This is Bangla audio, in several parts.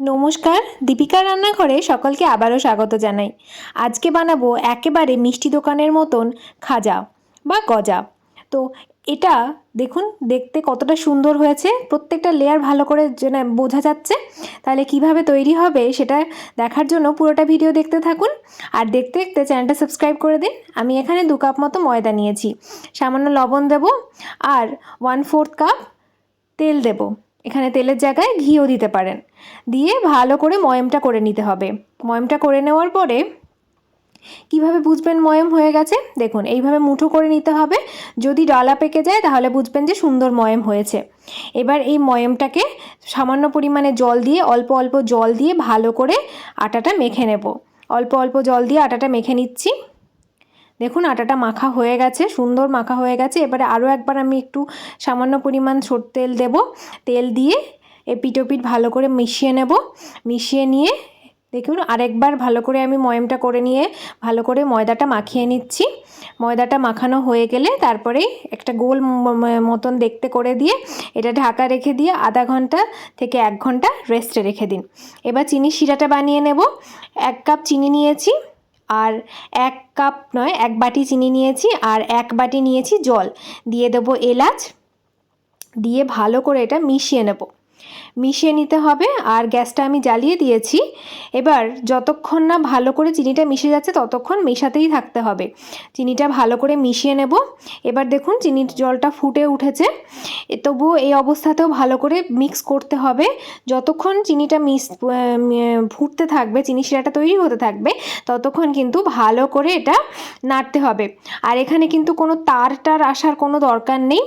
নমস্কার, দীপিকা রান্নাঘরে সকলকে আবারও স্বাগত জানাই। আজকে বানাবো একেবারে মিষ্টি দোকানের মতন খাজা বা গজা। তো এটা দেখুন, দেখতে কতটা সুন্দর হয়েছে, প্রত্যেকটা লেয়ার ভালো করে যেন বোঝা যাচ্ছে। তাহলে কীভাবে তৈরি হবে সেটা দেখার জন্য পুরোটা ভিডিও দেখতে থাকুন। আর দেখতে দেখতে চ্যানেলটা সাবস্ক্রাইব করে দিন। আমি এখানে দু কাপ মতো ময়দা নিয়েছি। সামান্য লবণ দেব আর ওয়ান ফোর্থ কাপ তেল দেব। এখানে তেলের জায়গায় ঘিও দিতে পারেন। দিয়ে ভালো করে ময়মটা করে নিতে হবে। ময়মটা করে নেওয়ার পরে কীভাবে বুঝবেন ময়ম হয়ে গেছে? দেখুন, এইভাবে মুঠো করে নিতে হবে। যদি ডলা পেকে যায়, তাহলে বুঝবেন যে সুন্দর ময়ম হয়েছে। এবার এই ময়মটাকে সামান্য পরিমাণে জল দিয়ে, অল্প অল্প জল দিয়ে ভালো করে আটাটা মেখে নেব। অল্প অল্প জল দিয়ে আটাটা মেখে নিচ্ছি। দেখুন, আটাটা মাখা হয়ে গেছে, সুন্দর মাখা হয়ে গেছে। এবারে আরও একবার আমি একটু সামান্য পরিমাণ ছোট তেল দেব। তেল দিয়ে এপিটোপিট ভালো করে মিশিয়ে নেব। মিশিয়ে নিয়ে দেখুন, আরেকবার ভালো করে আমি ময়মটা করে নিয়ে ভালো করে ময়দাটা মাখিয়ে নিচ্ছি। ময়দাটা মাখানো হয়ে গেলে তারপরে একটা গোল মতন দেখতে করে দিয়ে এটা ঢাকা রেখে দিয়ে আধা ঘণ্টা থেকে এক ঘণ্টা রেস্টে রেখে দিন। এবার চিনি শিরাটা বানিয়ে নেব। এক কাপ চিনি নিয়েছি। আর এক কাপ নয়, এক বাটি চিনি নিয়েছি আর এক বাটি নিয়েছি জল। দিয়ে দেবো এলাচ। দিয়ে ভালো করে এটা মিশিয়ে নেব। মিশিয়ে নিতে হবে আর গ্যাসটা আমি জ্বালিয়ে দিয়েছি। এবার যতক্ষণ না ভালো করে চিনিটা মিশে যাচ্ছে ততক্ষণ মেশাতেই থাকতে হবে। চিনিটা ভালো করে মিশিয়ে নেব। এবার দেখুন চিনির জলটা ফুটে উঠেছে। তবুও এই অবস্থাতেও ভালো করে মিক্স করতে হবে। যতক্ষণ চিনিটা মিস ফুটতে থাকবে, চিনি শিরাটা তৈরি হতে থাকবে, ততক্ষণ কিন্তু ভালো করে এটা নাড়তে হবে। আর এখানে কিন্তু কোনো তার টার আসার কোনো দরকার নেই।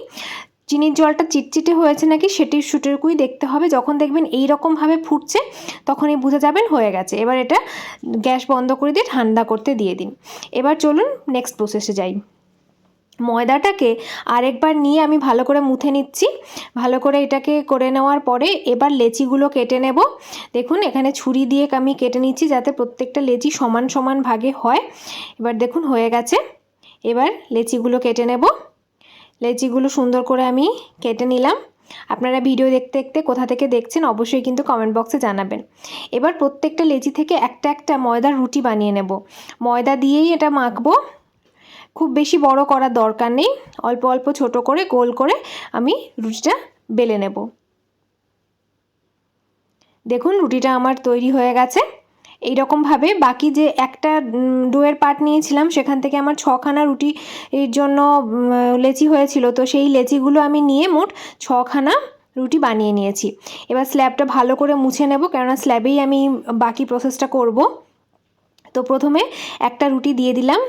চিনির জলটা চিটচিটে হয়েছে নাকি সেটি সুটেরকুই দেখতে হবে। যখন দেখবেন এই রকমভাবে ফুটছে, তখনই বুঝে যাবেন হয়ে গেছে। এবার এটা গ্যাস বন্ধ করে দিয়ে ঠান্ডা করতে দিয়ে দিন। এবার চলুন নেক্সট প্রসেসে যাই। ময়দাটাকে আরেকবার নিয়ে আমি ভালো করে মুথে নিচ্ছি। ভালো করে এটাকে করে নেওয়ার পরে এবার লেচিগুলো কেটে নেব। দেখুন, এখানে ছুরি দিয়ে আমি কেটে নিচ্ছি যাতে প্রত্যেকটা লেচি সমান সমান ভাগে হয়। এবার দেখুন, হয়ে গেছে। এবার লেচিগুলো কেটে নেব। লেচিগুলো সুন্দর করে আমি কেটে নিলাম। আপনারা ভিডিও দেখতে দেখতে কোথা থেকে দেখছেন অবশ্যই কিন্তু কমেন্ট বক্সে জানাবেন। এবার প্রত্যেকটা লেচি থেকে একটা একটা ময়দার রুটি বানিয়ে নেব। ময়দা দিয়েই এটা মাখবো। খুব বেশি বড় করার দরকার নেই। অল্প অল্প ছোট করে, গোল করে আমি রুটিটা বেলে নেব। দেখুন রুটিটা আমার তৈরি হয়ে গেছে। এই রকমভাবে বাকি যে একটা ডোয়ের পার্ট নিয়েছিলাম, সেখান থেকে আমার ছখানা রুটি এর জন্য লেচি হয়েছিল। তো সেই লেচিগুলো আমি নিয়ে মোট ছখানা রুটি বানিয়ে নিয়েছি। এবার স্ল্যাবটা ভালো করে মুছে নেব, কেননা স্ল্যাবেই আমি বাকি প্রসেসটা করব। তো প্রথমে একটা রুটি দিয়ে দিলাম।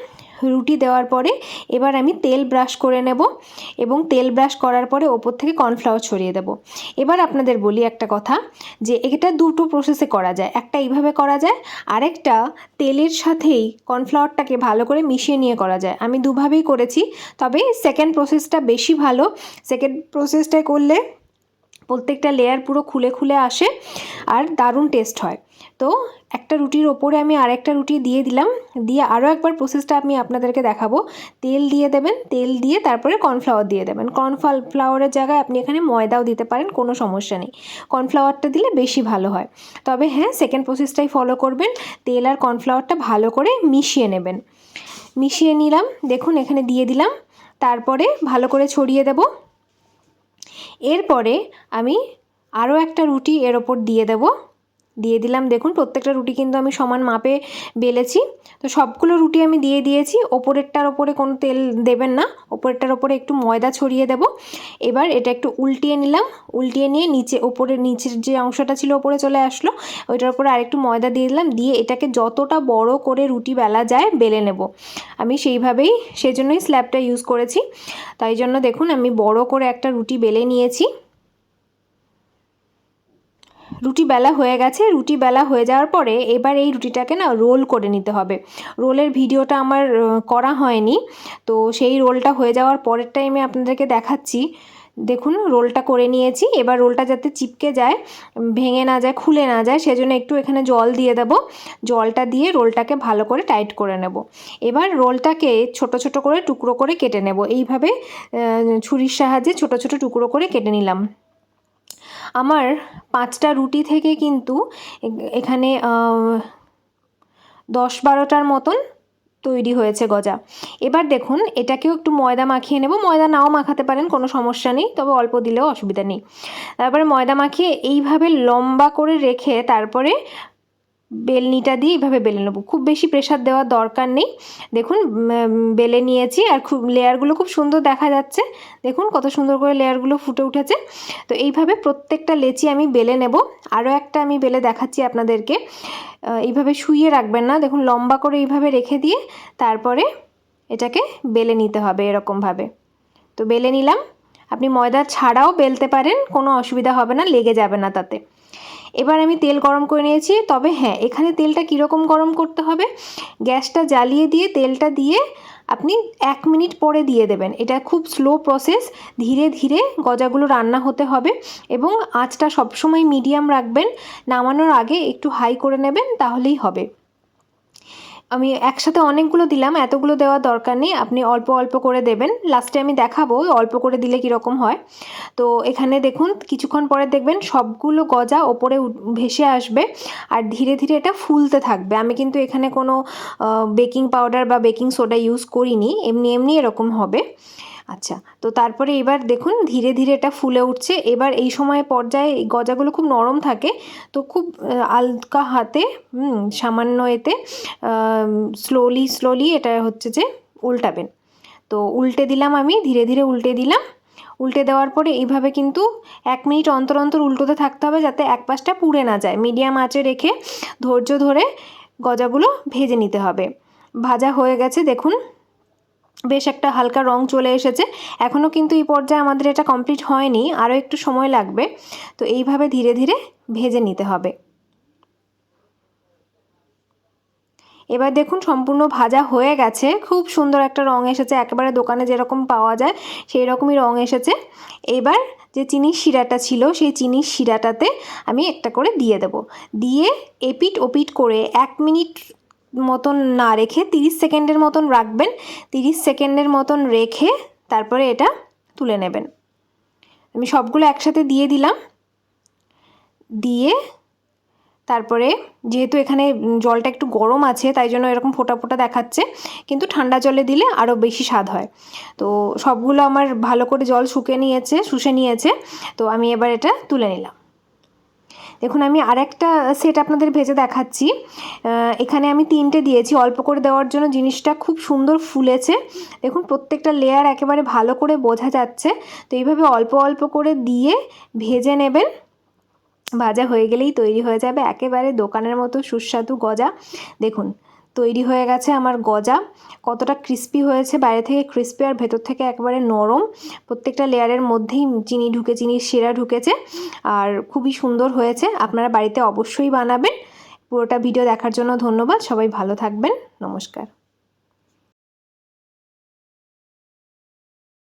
রুটি দেওয়ার পরে এবার আমি তেল ব্রাশ করে নেব এবং তেল ব্রাশ করার পরে ওপর থেকে কর্নফ্লাওয়ার ছড়িয়ে দেব। এবার আপনাদের বলি একটা কথা যে এটা দুটো প্রসেসে করা যায়। একটা এইভাবে করা যায়, আরেকটা তেলের সাথেই কর্নফ্লাওয়ারটাকে ভালো করে মিশিয়ে নিয়ে করা যায়। আমি দুভাবেই করেছি, তবে সেকেন্ড প্রসেসটা বেশি ভালো। সেকেন্ড প্রসেসটায় করলে প্রত্যেকটা লেয়ার পুরো খুলে খুলে আসে আর দারুণ টেস্ট হয়। তো একটা রুটির ওপরে আমি আরেকটা রুটি দিয়ে দিলাম। দিয়ে আরও একবার প্রসেসটা আমি আপনাদেরকে দেখাবো। তেল দিয়ে দেবেন, তেল দিয়ে তারপরে কর্নফ্লাওয়ার দিয়ে দেবেন। কর্নফ্লাওয়ারের জায়গায় আপনি এখানে ময়দাও দিতে পারেন, কোনো সমস্যা নেই। কর্নফ্লাওয়ারটা দিলে বেশি ভালো হয়। তবে হ্যাঁ সেকেন্ড প্রসেসটাই ফলো করবেন। তেল আর কর্নফ্লাওয়ারটা ভালো করে মিশিয়ে নেবেন। মিশিয়ে নিলাম, দেখুন এখানে দিয়ে দিলাম। তারপরে ভালো করে ছড়িয়ে দেবো। এরপরে আমি আরও একটা রুটি এর ওপর দিয়ে দেব। দিয়ে দিলাম। দেখুন, প্রত্যেকটা রুটি কিন্তু আমি সমান মাপে বেলেছি। তো সবগুলো রুটি আমি দিয়ে দিয়েছি। ওপরেরটার ওপরে কোনো তেল দেবেন না। ওপরেরটার ওপরে একটু ময়দা ছড়িয়ে দেব। এবার এটা একটু উল্টিয়ে নিলাম। উল্টিয়ে নিয়ে নিচে ওপরে, নিচের যে অংশটা ছিল ওপরে চলে আসলো। ওইটার উপরে আরেকটু ময়দা দিয়ে দিলাম। দিয়ে এটাকে যতটা বড় করে রুটি বেলা যায় বেলে নেব। আমি সেইভাবেই সেজন্যই স্ল্যাবটা ইউজ করেছি। তাই জন্য দেখুন, আমি বড় করে একটা রুটি বেলে নিয়েছি। রুটি বেলা হয়ে গেছে। রুটি বেলা হয়ে যাওয়ার পরে এবার এই রুটিটাকে না রোল করে নিতে হবে। রোলের ভিডিওটা আমার করা হয়নি। তো সেই রোলটা হয়ে যাওয়ার পরের টাইমে আপনাদেরকে দেখাচ্ছি। দেখুন, রোলটা করে নিয়েছি। এবার রোলটা যাতে চিপকে যায়, ভেঙে না যায়, খুলে না যায়, সেজন্য একটু এখানে জল দিয়ে দেব। জলটা দিয়ে রোলটাকে ভালো করে টাইট করে নেব। এবার রোলটাকে ছোট ছোট করে টুকরো করে কেটে নেব। এইভাবে ছুরির সাহায্যে ছোট ছোট টুকরো করে কেটে নিলাম। আমার পাঁচটা রুটি থেকে কিন্তু এখানে দশ বারোটার মতন তৈরি হয়েছে গজা। এবার দেখুন, এটাকেও একটু ময়দা মাখিয়ে নেব। ময়দা নাও মাখাতে পারেন, কোনো সমস্যা নেই, তবে অল্প দিলেও অসুবিধা নেই। তারপরে ময়দা মাখিয়ে এইভাবে লম্বা করে রেখে তারপরে বেলনিটা দিয়ে এইভাবে বেলে নেব। খুব বেশি প্রেশার দেওয়ার দরকার নেই। দেখুন বেলে নিয়েছি আর খুব, লেয়ারগুলো খুব সুন্দর দেখা যাচ্ছে। দেখুন, কত সুন্দর করে লেয়ারগুলো ফুটে উঠেছে। তো এইভাবে প্রত্যেকটা লেচি আমি বেলে নেব। আরও একটা আমি বেলে দেখাচ্ছি আপনাদেরকে। এইভাবে শুইয়ে রাখবেন না। দেখুন, লম্বা করে এইভাবে রেখে দিয়ে তারপরে এটাকে বেলে নিতে হবে এরকমভাবে। তো বেলে নিলাম। আপনি ময়দা ছাড়াও বেলতে পারেন, কোনো অসুবিধা হবে না, লেগে যাবে না তাতে। এবার আমি তেল গরম করে নিয়েছি। তবে হ্যাঁ এখানে তেলটা কীরকম গরম করতে হবে? গ্যাসটা জ্বালিয়ে দিয়ে তেলটা দিয়ে আপনি এক মিনিট পরে দিয়ে দেবেন। এটা খুব স্লো প্রসেস ধীরে ধীরে গজাগুলো রান্না হতে হবে এবং আঁচটা সবসময় মিডিয়াম রাখবেন। নামানোর আগে একটু হাই করে নেবেন, তাহলেই হবে। আমি একসাথে অনেকগুলো দিলাম, এতগুলো দেওয়ার দরকার নেই, আপনি অল্প অল্প করে দেবেন। লাস্টে আমি দেখাবো, অল্প করে দিলে কীরকম হয়। তো এখানে দেখুন, কিছুক্ষণ পরে দেখবেন সবগুলো গজা ওপরে ভেসে আসবে আর ধীরে ধীরে এটা ফুলতে থাকবে। আমি কিন্তু এখানে কোনো বেকিং পাউডার বা বেকিং সোডা ইউজ করিনি, এমনি এমনি এরকম হবে। আচ্ছা তো তারপরে এবার দেখুন ধীরে ধীরে এটা ফুলে উঠছে। এবার এই সময় পর্যায়ে এই গজাগুলো খুব নরম থাকে। তো খুব আলকা হাতে সামান্য এতে স্লোলি স্লোলি এটা হচ্ছে যে উল্টাবেন। তো উল্টে দিলাম আমি, ধীরে ধীরে উল্টে দিলাম। উল্টে দেওয়ার পরে এইভাবে কিন্তু এক মিনিট অন্তর অন্তর উল্টোতে থাকতে হবে যাতে এক পাশটা পুড়ে না যায়। মিডিয়াম আঁচে রেখে ধৈর্য ধরে গজাগুলো ভেজে নিতে হবে। ভাজা হয়ে গেছে দেখুন। বেশ একটা হালকা রং চলে এসেছে। এখনও কিন্তু এই পর্যায়ে আমাদের এটা কমপ্লিট হয়নি আরও একটু সময় লাগবে। তো এইভাবে ধীরে ধীরে ভেজে নিতে হবে। এবার দেখুন সম্পূর্ণ ভাজা হয়ে গেছে। খুব সুন্দর একটা রং এসেছে। একেবারে দোকানে যেরকম পাওয়া যায় সেই রকমই রং এসেছে। এবার যে চিনির শিরাটা ছিল, সেই চিনির শিরাটাতে আমি একটা করে দিয়ে দেব। দিয়ে এপিট ওপিট করে এক মিনিট মতন না রেখে তিরিশ সেকেন্ডের মতন রাখবেন। তিরিশ সেকেন্ডের মতন রেখে তারপরে এটা তুলে নেবেন। আমি সবগুলো একসাথে দিয়ে দিলাম। দিয়ে তারপরে যেহেতু এখানে জলটা একটু গরম আছে, তাই জন্য এরকম ফোটা ফোটা দেখাচ্ছে। কিন্তু ঠান্ডা জলে দিলে আরও বেশি স্বাদ হয়। তো সবগুলো আমার ভালো করে জল শুকে নিয়েছে, শুষে নিয়েছে। তো আমি এবার এটা তুলে নিলাম। দেখুন, আমি আরেকটা সেট আপনাদের ভেজে দেখাচ্ছি। এখানে আমি তিনটে দিয়েছি। অল্প করে দেওয়ার জন্য জিনিসটা খুব সুন্দর ফুলেছে। দেখুন, প্রত্যেকটা লেয়ার একেবারে ভালো করে বোঝা যাচ্ছে। তো এইভাবে অল্প অল্প করে দিয়ে ভেজে নেবেন। ভাজা হয়ে গেলেই তৈরি হয়ে যাবে। একেবারে দোকানের মতো সুস্বাদু গজা। দেখুন তৈরি হয়ে গেছে আমার গজা। কতটা ক্রিস্পি হয়েছে, বাইরে থেকে ক্রিস্পি আর ভেতর থেকে একবারে নরম। প্রত্যেকটা লেয়ারের মধ্যেই চিনি ঢুকে, চিনির সেরা ঢুকেছে। আর খুবই সুন্দর হয়েছে, আপনারা বাড়িতে অবশ্যই বানাবেন। পুরোটা ভিডিও দেখার জন্য ধন্যবাদ, সবাই ভালো থাকবেন, নমস্কার।